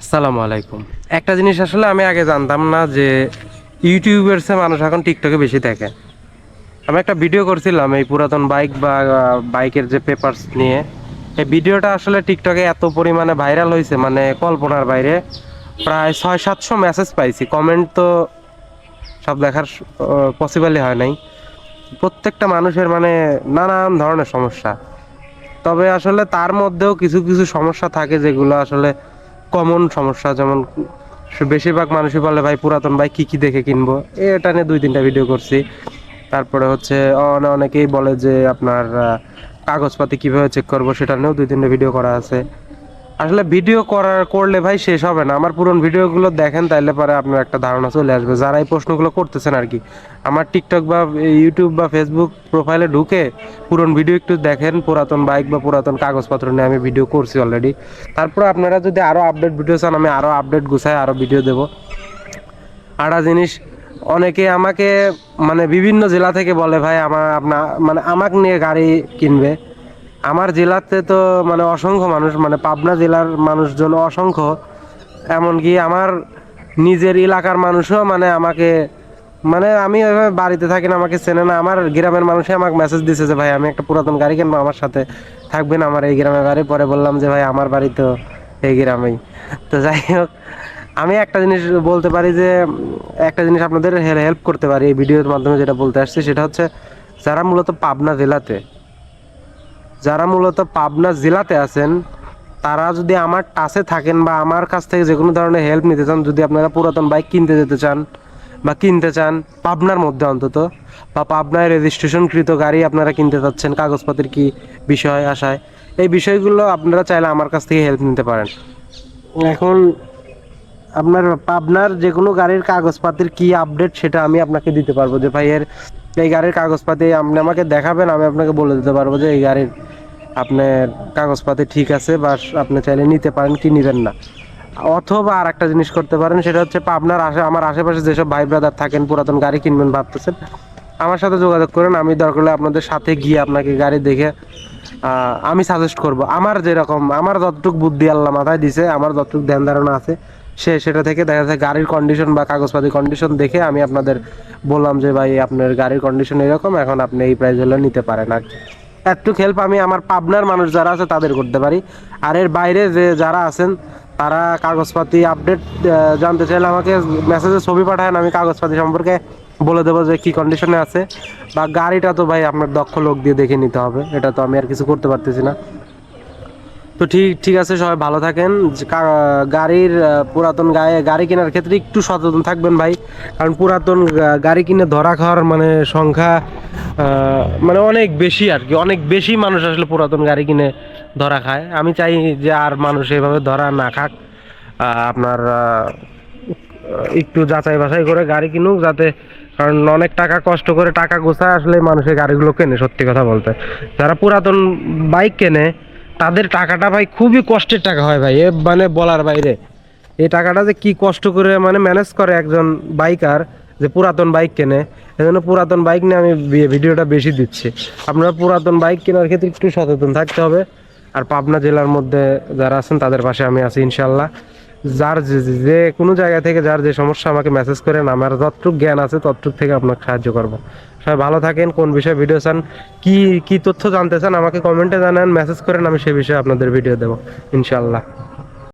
আসসালামু আলাইকুম। একটা জিনিস আসলে আমি আগে জানতাম না যে ইউটিউবার্সে মানুষ এখন টিকটকে বেশি দেখে। আমি একটা ভিডিও করছিলাম এই পুরাতন বাইক বা বাইকের যে পেপারস নিয়ে। এই ভিডিওটা আসলে টিকটকে এত পরিমাণে ভাইরাল হয়েছে মানে কল্পনার বাইরে প্রায় ছয় সাতশো মেসেজ পাইছি। কমেন্ট তো সব দেখার পসিবলই হয় নাই। প্রত্যেকটা মানুষের মানে নানান ধরনের সমস্যা। তবে আসলে তার মধ্যেও কিছু কিছু সমস্যা থাকে যেগুলো আসলে কমন সমস্যা, যেমন বেশিরভাগ মানুষই বলে, ভাই, পুরাতন বাইক কি কি দেখে কিনবো? এটা নিয়ে দুই তিনটা ভিডিও করছি। তারপরে হচ্ছে, অনে- অনেকেই বলে যে, আপনার কাগজপাতি কীভাবে চেক করব? সেটা নিয়েও দুই তিনটা ভিডিও করা আছে। আসলে ভিডিও করার, করলে ভাই শেষ হবে না। আমার পুরনো ভিডিওগুলো দেখেন, তাইলে পরে আপনার একটা ধারণা চলে আসবে। যারা এই প্রশ্নগুলো করতেছেন আর কি, আমার টিকটক বা ইউটিউব বা ফেসবুক প্রোফাইলে ঢুকে পুরনো ভিডিও একটু দেখেন, পুরাতন বাইক বা পুরাতন কাগজপত্র নিয়ে আমি ভিডিও করছি অলরেডি তারপর আপনারা যদি আরও আপডেট ভিডিও চান, আমি আরও আপডেট গুছাই আরও ভিডিও দেবো। আরেকটা জিনিস, অনেকে আমাকে মানে বিভিন্ন জেলা থেকে বলে, ভাই, আমার, আপনার মানে আমাকে নিয়ে গাড়ি কিনবে। আমার জেলাতে তো মানে অসংখ্য মানুষ মানে পাবনা জেলার মানুষজন অসংখ্য। এমনকি আমার নিজের এলাকার মানুষও মানে আমাকে মানে আমি ওইভাবে বাড়িতে থাকি না, আমাকে চেনে না। আমার গ্রামের মানুষই আমাকে মেসেজ দিছে যে, ভাই, আমি একটা পুরাতন গাড়ি কিনবো, আমার সাথে থাকবেন আমার এই গ্রামের বাড়ি। পরে বললাম যে, ভাই, আমার বাড়ি তো এই গ্রামেই। তো যাই হোক, আমি একটা জিনিস বলতে পারি যে, একটা জিনিস আপনাদের হেল্প করতে পারি এই ভিডিওর মাধ্যমে যেটা বলতে আসছি, সেটা হচ্ছে যারা মূলত পাবনা জেলাতে যারা মূলত পাবনা জেলাতে আছেন, তারা যদি আমার টাচে থাকেন বা আমার কাছ থেকে যে কোনো ধরনের হেল্প নিতে চান, যদি আপনারা পুরাতন বাইক কিনতে যেতে চান বা কিনতে চান পাবনার মধ্যে অন্তত, বা পাবনায় রেজিস্ট্রেশনকৃত গাড়ি আপনারা কিনতে চাচ্ছেন কাগজপাতির কি বিষয়, আশায়, এই বিষয়গুলো আপনারা চাইলে আমার কাছ থেকে হেল্প নিতে পারেন। এখন আপনার পাবনার যে কোনো গাড়ির কাগজপাতির কি আপডেট সেটা আমি আপনাকে দিতে পারব যে ভাই এর এই গাড়ির কাগজপাতি আপনি আমাকে দেখাবেন, আমি আপনাকে বলে দিতে পারব যে, এই গাড়ির আপনার কাগজপাতি ঠিক আছে বা আপনি চাইলে নিতে পারেন কি নেবেন না। অথবা আর একটা জিনিস করতে পারেন, সেটা হচ্ছে আপনার আশে আমার আশেপাশে যেসব ভাই ব্রাদার থাকেন, পুরাতন গাড়ি কিনবেন ভাবতেছেন, আমার সাথে যোগাযোগ করেন, আমি দরকার হলে আপনাদের সাথে গিয়ে আপনাকে গাড়ি দেখে আমি সাজেস্ট করব। আমার যেরকম, আমার যতটুকু বুদ্ধি আল্লাহ মাথায় দিছে, আমার যতটুকু ধ্যান ধারণা আছে, সে সেটা থেকে দেখা যাচ্ছে গাড়ির কন্ডিশন বা কাগজপাতি কন্ডিশন দেখে আমি আপনাদের বললাম যে, ভাই, আপনার গাড়ির কন্ডিশন এরকম, এখন আপনি এই প্রাইস হলে নিতে পারেন আর কি এতটুকু হেল্প আমি আমার পাবনার মানুষ যারা আছে তাদের করতে পারি। আর এর বাইরে যে যারা আছেন, তারা কাগজপাতি আপডেট জানতে চাইলে আমাকে মেসেজে ছবি পাঠান আমি কাগজপাতি সম্পর্কে বলে দেবো যে কি কন্ডিশনে আছে। বা গাড়িটা তো ভাই আপনার দক্ষ লোক দিয়ে দেখে নিতে হবে, এটা তো আমি আর কিছু করতে পারতেছি না। তো ঠিক ঠিক আছে, সবাই ভালো থাকেন। গাড়ির পুরাতন গায়ে, গাড়ি কেনার ক্ষেত্রে একটু সচেতন থাকবেন ভাই। কারণ পুরাতন গাড়ি কিনে ধরা খাওয়ার মানে সংখ্যা মানে অনেক বেশি আর কি। অনেক বেশি মানুষ আসলে পুরাতন গাড়ি কিনে ধরা খায়। আমি চাই যে আর মানুষ এভাবে ধরা না খাক। আপনার একটু যাচাই বাছাই করে গাড়ি কিনুক যাতে, কারণ অনেক টাকা কষ্ট করে টাকা গোছায় আসলে মানুষের গাড়িগুলো কেনে, সত্যি কথা বলতে। যারা পুরাতন বাইক কেনে তাদের টাকাটা ভাই খুবই কষ্টের টাকা হয় ভাই, এ মানে বলার বাইরে। এই টাকাটা যে কি কষ্ট করে মানে ম্যানেজ করে একজন বাইকার যে পুরাতন বাইক কেনে, এজন্য পুরাতন বাইক নিয়ে আমি ভিডিওটা বেশি দিচ্ছি। আপনারা পুরাতন বাইক কেনার ক্ষেত্রে একটু সচেতন থাকতে হবে। আর পাবনা জেলার মধ্যে যারা আছেন, তাদের পাশে আমি আছি ইনশাল্লাহ। যার যে কোনো জায়গা থেকে যার যে সমস্যা আমাকে মেসেজ করেন আমার যতটুকু জ্ঞান আছে ততটুক থেকে আপনাকে সাহায্য করব। সবাই ভালো থাকেন, কোন বিষয়ে ভিডিও চান, কি কি তথ্য জানতে চান আমাকে কমেন্টে জানান মেসেজ করেন, আমি সে বিষয়ে আপনাদের ভিডিও দেবো ইনশাল্লাহ